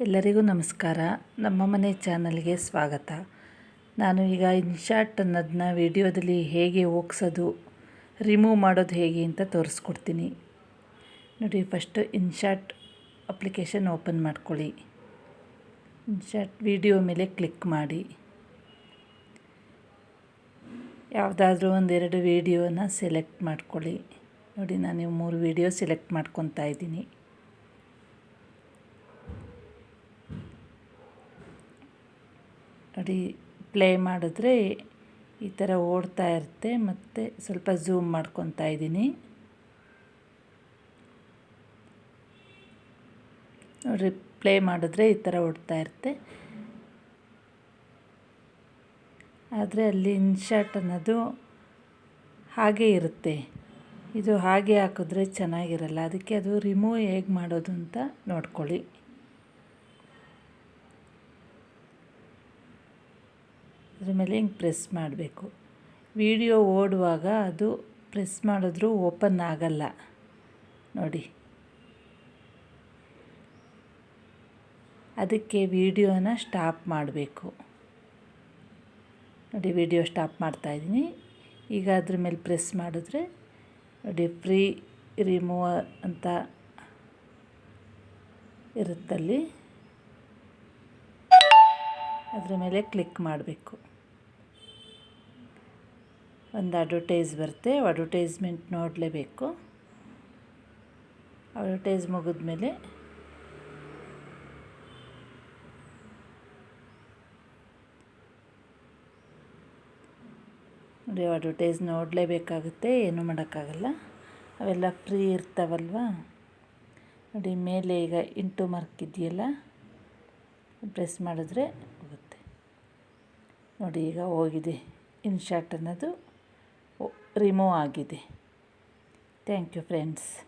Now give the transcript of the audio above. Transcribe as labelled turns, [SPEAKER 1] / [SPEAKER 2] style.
[SPEAKER 1] ಎಲ್ಲರಿಗೂ ನಮಸ್ಕಾರ. ನಮ್ಮ ಮನೆ ಚಾನಲ್ಗೆ ಸ್ವಾಗತ. ನಾನು ಈಗ ಇನ್ಶಾರ್ಟ್ ಅನ್ನೋದನ್ನ ವಿಡಿಯೋದಲ್ಲಿ ಹೇಗೆ ಹೋಗ್ಸೋದು, ರಿಮೂವ್ ಮಾಡೋದು ಹೇಗೆ ಅಂತ ತೋರಿಸ್ಕೊಡ್ತೀನಿ. ನೋಡಿ, ಫಸ್ಟು ಇನ್ಶಾರ್ಟ್ ಅಪ್ಲಿಕೇಶನ್ ಓಪನ್ ಮಾಡ್ಕೊಳ್ಳಿ. ಇನ್ಶಾರ್ಟ್ ವಿಡಿಯೋ ಮೇಲೆ ಕ್ಲಿಕ್ ಮಾಡಿ. ಯಾವುದಾದ್ರೂ ಒಂದೆರಡು ವಿಡಿಯೋನ ಸೆಲೆಕ್ಟ್ ಮಾಡ್ಕೊಳ್ಳಿ. ನೋಡಿ ನಾನು ಮೂರು ವಿಡಿಯೋ ಸೆಲೆಕ್ಟ್ ಮಾಡ್ಕೊತಾ ಇದ್ದೀನಿ. ನೋಡಿ ಪ್ಲೇ ಮಾಡಿದ್ರೆ ಈ ಥರ ಓಡ್ತಾ ಇರುತ್ತೆ. ಮತ್ತು ಸ್ವಲ್ಪ ಝೂಮ್ ಮಾಡ್ಕೊತಾ ಇದ್ದೀನಿ. ನೋಡಿರಿ ಪ್ಲೇ ಮಾಡಿದ್ರೆ ಈ ಥರ ಓಡ್ತಾ ಇರುತ್ತೆ. ಆದರೆ ಅಲ್ಲಿ ಇನ್ಶಾಟ್ ಅನ್ನೋದು ಹಾಗೆ ಇರುತ್ತೆ. ಇದು ಹಾಗೆ ಹಾಕಿದ್ರೆ ಚೆನ್ನಾಗಿರಲ್ಲ. ಅದಕ್ಕೆ ಅದು ರಿಮೂವ್ ಹೇಗೆ ಮಾಡೋದು ಅಂತ ನೋಡ್ಕೊಳ್ಳಿ. ಅದ್ರ ಮೇಲೆ ಹಿಂಗೆ ಪ್ರೆಸ್ ಮಾಡಬೇಕು? ವಿಡಿಯೋ ಓಡುವಾಗ ಅದು ಪ್ರೆಸ್ ಮಾಡಿದ್ರೂ ಓಪನ್ ಆಗಲ್ಲ. ನೋಡಿ. ಅದಕ್ಕೆ ವಿಡಿಯೋನ ಸ್ಟಾಪ್ ಮಾಡಬೇಕು. ನೋಡಿ, ವಿಡಿಯೋ ಸ್ಟಾಪ್ ಮಾಡ್ತಾಯಿದ್ದೀನಿ ಈಗ ಅದ್ರ ಮೇಲೆ ಪ್ರೆಸ್ ಮಾಡಿದ್ರೆ, ನೋಡಿ, ಫ್ರೀ ರಿಮೂವರ್ ಅಂತ ಇರುತ್ತಲ್ಲಿ. ಅದ್ರ ಮೇಲೆ ಕ್ಲಿಕ್ ಮಾಡಬೇಕು. ಒಂದು ಅಡ್ವರ್ಟೈಸ್ ಬರುತ್ತೆ ಅಡ್ವರ್ಟೈಸ್ಮೆಂಟ್ ನೋಡಲೇಬೇಕು. ಅಡ್ವರ್ಟೈಸ್ ಮುಗಿದ್ಮೇಲೆ ನೋಡಿ ಅಡ್ವರ್ಟೈಸ್ ನೋಡಲೇಬೇಕಾಗುತ್ತೆ, ಏನೂ ಮಾಡೋಕ್ಕಾಗಲ್ಲ. ಅವೆಲ್ಲ ಫ್ರೀ ಇರ್ತಾವಲ್ವ? ನೋಡಿ, ಮೇಲೆ ಈಗ ಇಂಟು ಮಾರ್ಕ್ ಇದೆಯಲ್ಲ ಪ್ರೆಸ್ ಮಾಡಿದ್ರೆ ನೋಡಿ ಈಗ ಹೋಗಿದೆ. ಇನ್ಶಾಟ್ ಅನ್ನೋದು ರಿಮೂವ್ ಆಗಿದೆ. Thank you friends.